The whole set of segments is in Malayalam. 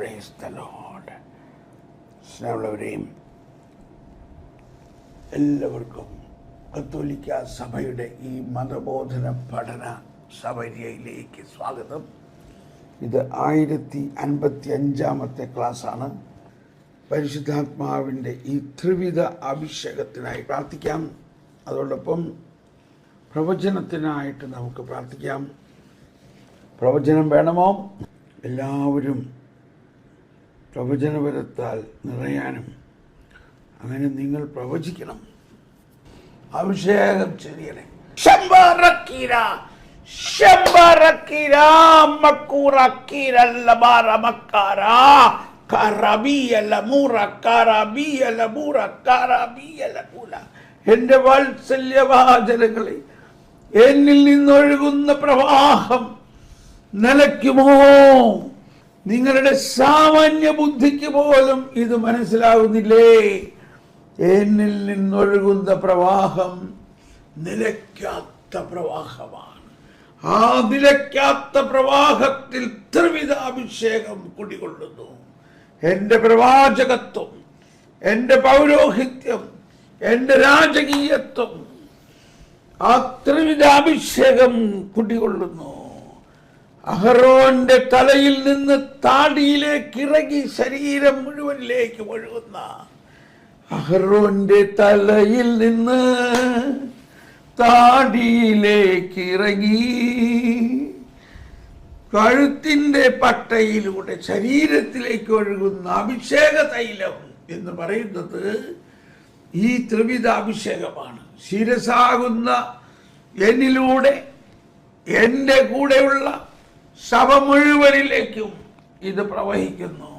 പ്രേസ് ദ ലോഡ് സ്നേഹമുള്ളവരെയും എല്ലാവർക്കും കത്തോലിക്ക സഭയുടെ ഈ മതബോധന പഠന സഭയിലേക്ക് സ്വാഗതം. ഇത് ആയിരത്തി അൻപത്തി അഞ്ചാമത്തെ ക്ലാസ്സാണ്. പരിശുദ്ധാത്മാവിന്റെ ഈ ത്രിവിധ അഭിഷേകത്തിനായി പ്രാർത്ഥിക്കാം. അതോടൊപ്പം പ്രവചനത്തിനായിട്ട് നമുക്ക് പ്രാർത്ഥിക്കാം. പ്രവചനം വേണമോ? എല്ലാവരും പ്രവചനപരത്താൽ നിറയാനും അങ്ങനെ നിങ്ങൾ പ്രവചിക്കണം. അഭിഷേകം ചെയ്യണേ. എന്റെ വാത്സല്യവാചനങ്ങളെ എന്നിൽ നിന്നൊഴുകുന്ന പ്രവാഹം നിലയ്ക്കുമോ? നിങ്ങളുടെ സാമാന്യ ബുദ്ധിക്ക് പോലും ഇത് മനസ്സിലാവുന്നില്ലേ? എന്നിൽ നിന്നൊഴുകുന്ന പ്രവാഹം നിലയ്ക്കാത്ത പ്രവാഹമാണ്. ആ നിലയ്ക്കാത്ത പ്രവാഹത്തിൽ ത്രിവിധ അഭിഷേകം കുടികൊള്ളുന്നു. എന്റെ പ്രവാചകത്വം എന്റെ പൗരോഹിത്യം എന്റെ രാജകീയത്വം ആ ത്രിവിധ അഭിഷേകം കുടികൊള്ളുന്നു. അഹറോന്റെ തലയിൽ നിന്ന് താടിയിലേക്ക് ഇറങ്ങി ശരീരം മുഴുവനിലേക്ക് ഒഴുകുന്ന അഹറോന്റെ തലയിൽ നിന്ന് താടിയിലേക്ക് ഇറങ്ങി കഴുത്തിന്റെ പട്ടയിലൂടെ ശരീരത്തിലേക്ക് ഒഴുകുന്ന അഭിഷേക തൈലം എന്ന് പറയുന്നത് ഈ ത്രിവിധ അഭിഷേകമാണ് ശിരസാകുന്ന എന്നിലൂടെ എന്റെ കൂടെയുള്ള സഭ മുഴുവനിലേക്കും ഇത് പ്രവഹിക്കുന്നു.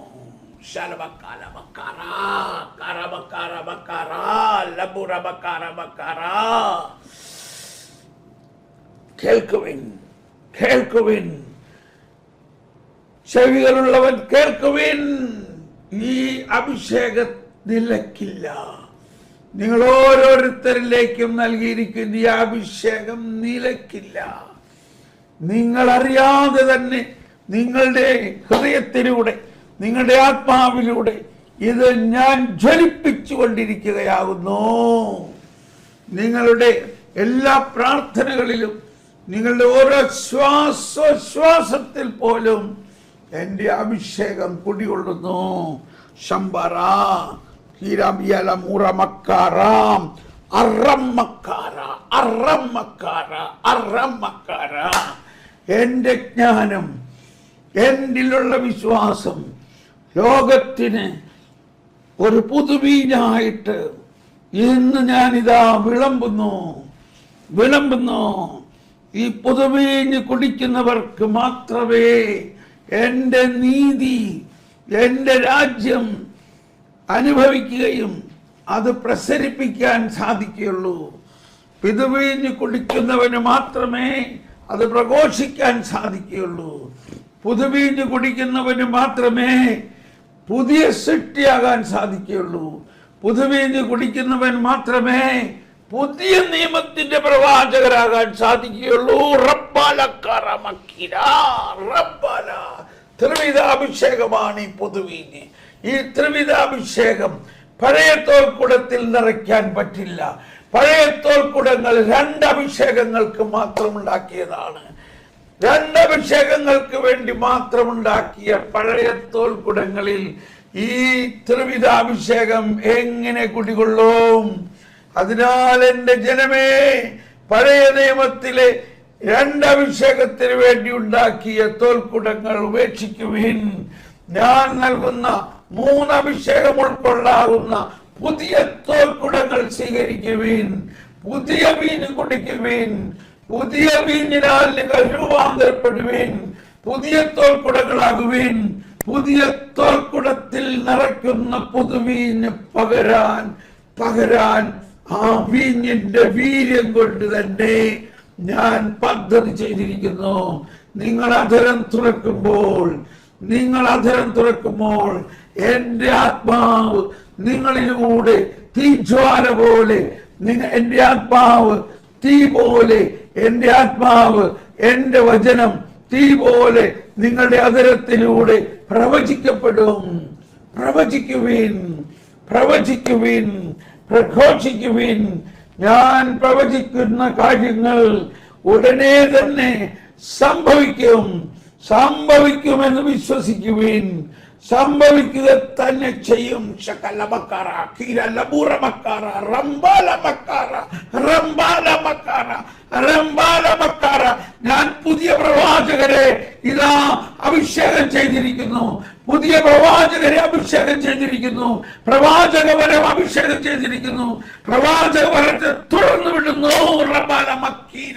ചെവികളുള്ളവൻ കേൾക്കുവിൻ. ഈ അഭിഷേക നിലക്കില്ല നിങ്ങൾ ഓരോരുത്തരിലേക്കും നൽകിയിരിക്കുന്ന ഈ അഭിഷേകം നിലക്കില്ല. നിങ്ങൾ അറിയാതെ തന്നെ നിങ്ങളുടെ ഹൃദയത്തിലൂടെ നിങ്ങളുടെ ആത്മാവിലൂടെ ഇത് ഞാൻ ജ്വലിപ്പിച്ചു കൊണ്ടിരിക്കുകയാകുന്നു നിങ്ങളുടെ എല്ലാ പ്രാർത്ഥനകളിലും നിങ്ങളുടെ ഓരോ ശ്വാസോശ്വാസത്തിൽ പോലും എന്റെ അഭിഷേകം കുടികൊള്ളുന്നു. ശമ്പറ ഹീരാമിയല മുറമക്കാറാം അറമ്മക്കാര അറമ്മക്കാര അറമ്മക്കാര എന്റെ ജ്ഞാനം എന്നിലുള്ള വിശ്വാസം? ലോകത്തിന് ഒരു പുതുവീഞ്ഞായിട്ട് ഇന്ന് ഞാനിതാ വിളമ്പുന്നു. വിളമ്പുന്നു. ഈ പുതുവീഞ്ഞ് കുടിക്കുന്നവർക്ക് മാത്രമേ എന്റെ നീതി എന്റെ രാജ്യം അനുഭവിക്കുകയും അത് പ്രസരിപ്പിക്കാൻ സാധിക്കുകയുള്ളൂ. പിതുവീഞ്ഞ് കുടിക്കുന്നവന് മാത്രമേ അത് പ്രഘോഷിക്കാൻ സാധിക്കുകയുള്ളൂ. പുതുവീഞ്ഞ് കുടിക്കുന്നവന് മാത്രമേ പുതിയ സൃഷ്ടിയാകാൻ സാധിക്കുകയുള്ളൂ. പുതുവീഞ്ഞ് കുടിക്കുന്നവൻ മാത്രമേ പുതിയ നിയമത്തിന്റെ പ്രവാചകരാകാൻ സാധിക്കുകയുള്ളൂ. റബ്ബാല. ത്രിവിധാഭിഷേകമാണ് ഈ പുതുവീഞ്ഞ് ഈ ത്രിവിധാഭിഷേകം പഴയ തോൽക്കുടത്തിൽ നിറയ്ക്കാൻ പറ്റില്ല. പഴയ തോൽക്കുടങ്ങൾ രണ്ട് അഭിഷേകങ്ങൾക്ക് മാത്രം ഉണ്ടാക്കിയതാണ് രണ്ട് അഭിഷേകങ്ങൾക്ക് വേണ്ടി മാത്രം ഉണ്ടാക്കിയ പഴയ തോൽക്കുടങ്ങളിൽ ഈ ത്രിവിധാഭിഷേകം എങ്ങനെ കുടികൊള്ളും? അതിനാൽ എന്റെ ജനമേ പഴയ നിയമത്തിലെ രണ്ടഭിഷേകത്തിന് വേണ്ടി ഉണ്ടാക്കിയ തോൽക്കുടങ്ങൾ ഉപേക്ഷിക്കുവിൻ. ഞാൻ നൽകുന്ന മൂന്നഭിഷേകം ഉൾക്കൊള്ളാവുന്ന പുതിയ തോൽക്കുടങ്ങൾ സ്വീകരിക്കുവിൻ പുതിയ മീൻ കുടിക്കുവിൻ പുതിയ വീഞ്ഞിനാൽ നിങ്ങൾ രൂപാന്തരപ്പെടുവിൻ പുതിയ തോൽക്കുടങ്ങളാകുവിൻ പുതിയ തോൽക്കുടത്തിൽ നിറയ്ക്കുന്ന പുതുമീന് പകരാൻ പകരാൻ ആ വീഞ്ഞിന്റെ വീര്യം കൊണ്ട് തന്നെ ഞാൻ പദ്ധതി ചെയ്തിരിക്കുന്നു. നിങ്ങൾ അധരം തുറക്കുമ്പോൾ നിങ്ങൾ അധരം തുറക്കുമ്പോൾ എന്റെ ആത്മാവ് നിങ്ങളിലൂടെ തീജ്വാല പോലെ എന്റെ ആത്മാവ് തീ പോലെ എന്റെ ആത്മാവ് എന്റെ വചനം തീ പോലെ നിങ്ങളുടെ അധരത്തിലൂടെ പ്രവചിക്കപ്പെടും. പ്രവചിക്കുവിൻ പ്രവചിക്കുവിൻ പ്രഘോഷിക്കുവിൻ. ഞാൻ പ്രവചിക്കുന്ന കാര്യങ്ങൾ ഉടനെ തന്നെ സംഭവിക്കും. സംഭവിക്കുമെന്ന് വിശ്വസിക്കുവിൻ. സംഭവിക്കുക തന്നെ ചെയ്യും. ഞാൻ പുതിയ പ്രവാചകരെ ഇതാ അഭിഷേകം ചെയ്തിരിക്കുന്നു. പുതിയ പ്രവാചകരെ അഭിഷേകം ചെയ്തിരിക്കുന്നു. പ്രവാചകവരം അഭിഷേകം ചെയ്തിരിക്കുന്നു. പ്രവാചകവരത്തെ തുറന്നു വിടുന്നു. റംബാലമക്കീര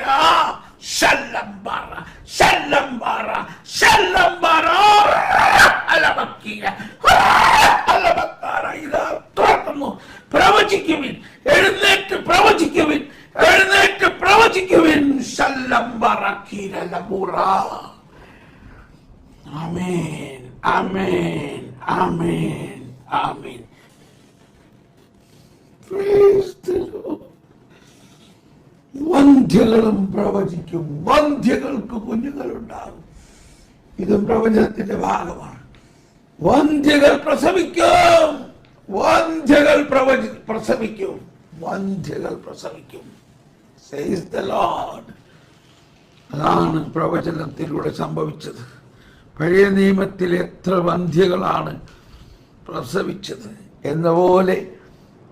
ശല്ലംബാറ ശല്ലംബാറ ശല്ലംബാറ അലമക്കീര അലമക്കാറ ഇതാ തുറക്കുന്നു. പ്രവചിക്കുവിൻ എഴുന്നേറ്റ് പ്രവചിക്കുവിൻ എഴുന്നേറ്റ് പ്രവചിക്കുവിൻ. ശല്ലംബാറ കീരലബൂറ ആമേൻ ആമേൻ ആമേൻ ആമേൻ. Praise the Lord. വന്ധ്യകളും പ്രവചിക്കും. വന്ധ്യകൾക്ക് കുഞ്ഞുങ്ങളുണ്ടാകും. ഇതും പ്രവചനത്തിന്റെ ഭാഗമാണ്. വന്ധ്യകൾ പ്രസവിക്കും. വന്ധ്യകൾ പ്രവചി പ്രസവിക്കും. വന്ധ്യകൾ പ്രസവിക്കും. അതാണ് പ്രവചനത്തിലൂടെ സംഭവിച്ചത്. പഴയ നിയമത്തിൽ എത്ര വന്ധ്യകളാണ് പ്രസവിച്ചത്. എന്ന പോലെ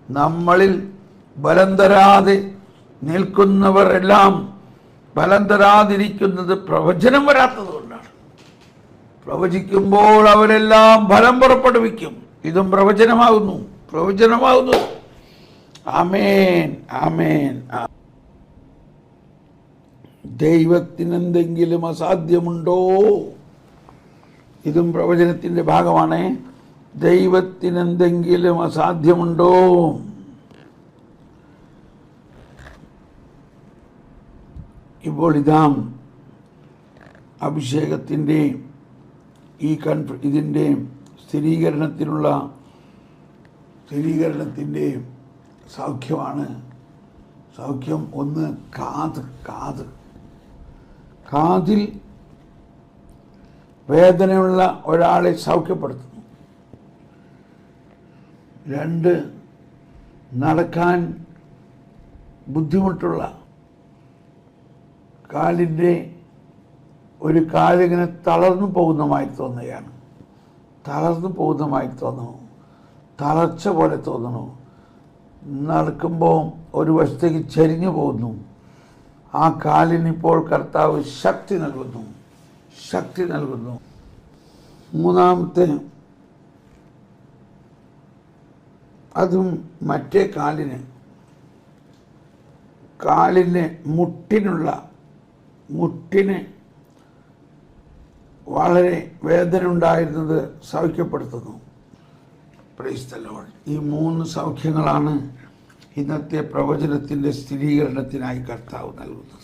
നമ്മളിൽ ബലം തരാതെ നിൽക്കുന്നവർ എല്ലാം ബലം തരാതിരിക്കുന്നത് പ്രവചനം വരാത്തത് കൊണ്ടാണ് പ്രവചിക്കുമ്പോൾ അവരെല്ലാം ഫലം പുറപ്പെടുവിക്കും. ഇതും പ്രവചനമാകുന്നു. പ്രവചനമാകുന്നു. ആമേൻ. ആമേൻ. ദൈവത്തിന് ദൈവത്തിനെന്തെങ്കിലും അസാധ്യമുണ്ടോ? ഇതും പ്രവചനത്തിന്റെ ഭാഗമാണ്. ദൈവത്തിന് ദൈവത്തിനെന്തെങ്കിലും അസാധ്യമുണ്ടോ? ഇപ്പോൾ ഇതാ അഭിഷേകത്തിന്റെ ഈ കൺഫ് ഇതിന്റെ സ്ഥിരീകരണത്തിനുള്ള സ്ഥിരീകരണത്തിന്റെ സൗഖ്യമാണ്. സൗഖ്യം ഒന്ന് കാത് കാത്. കാതിൽ വേദനയുള്ള ഒരാളെ സൗഖ്യപ്പെടുത്തുന്നു. രണ്ട് നടക്കാൻ ബുദ്ധിമുട്ടുള്ള കാലിന്റെ ഒരു കാലിങ്ങനെ തളർന്നു പോകുന്നതായി തോന്നുകയാണ്. തളർന്നു പോകുന്നതായി തോന്നുന്നു. തളർച്ച പോലെ തോന്നുന്നു. നടക്കുമ്പോൾ ഒരു വശത്തേക്ക് ചരിഞ്ഞു പോകുന്നു. ആ കാലിനിപ്പോൾ കർത്താവ് ശക്തി നൽകുന്നു. ശക്തി നൽകുന്നു. മൂന്നാമത്തെ അതും മറ്റേ കാലിന് കാലിന് മുട്ടിനുള്ള മുട്ടിന് വളരെ വേദന ഉണ്ടായിരുന്നത് സൗഖ്യപ്പെടുത്തുന്നു. The ഈ മൂന്ന് സൗഖ്യങ്ങളാണ് ഇന്നത്തെ പ്രവചനത്തിന്റെ സ്ഥിരീകരണത്തിനായി കർത്താവ് നൽകുന്നത്.